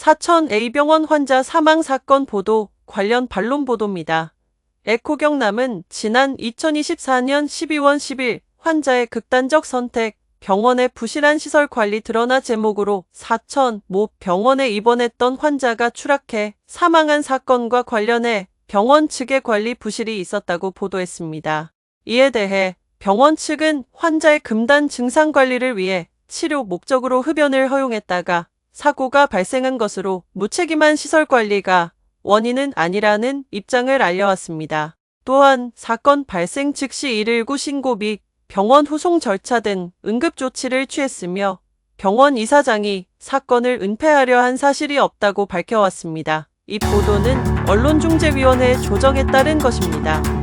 사천 A병원 환자 사망 사건 보도 관련 반론 보도입니다. 에코경남은 지난 2024년 12월 10일 환자의 극단적 선택, 병원의 부실한 시설 관리 드러나 제목으로 사천 모 병원에 입원했던 환자가 추락해 사망한 사건과 관련해 병원 측의 관리 부실이 있었다고 보도했습니다. 이에 대해 병원 측은 환자의 금단 증상 관리를 위해 치료 목적으로 흡연을 허용했다가 사고가 발생한 것으로 무책임한 시설 관리가 원인은 아니라는 입장을 알려왔습니다. 또한 사건 발생 즉시 119 신고 및 병원 후송 절차 등 응급 조치를 취했으며 병원 이사장이 사건을 은폐하려 한 사실이 없다고 밝혀왔습니다. 이 보도는 언론중재위원회의 조정에 따른 것입니다.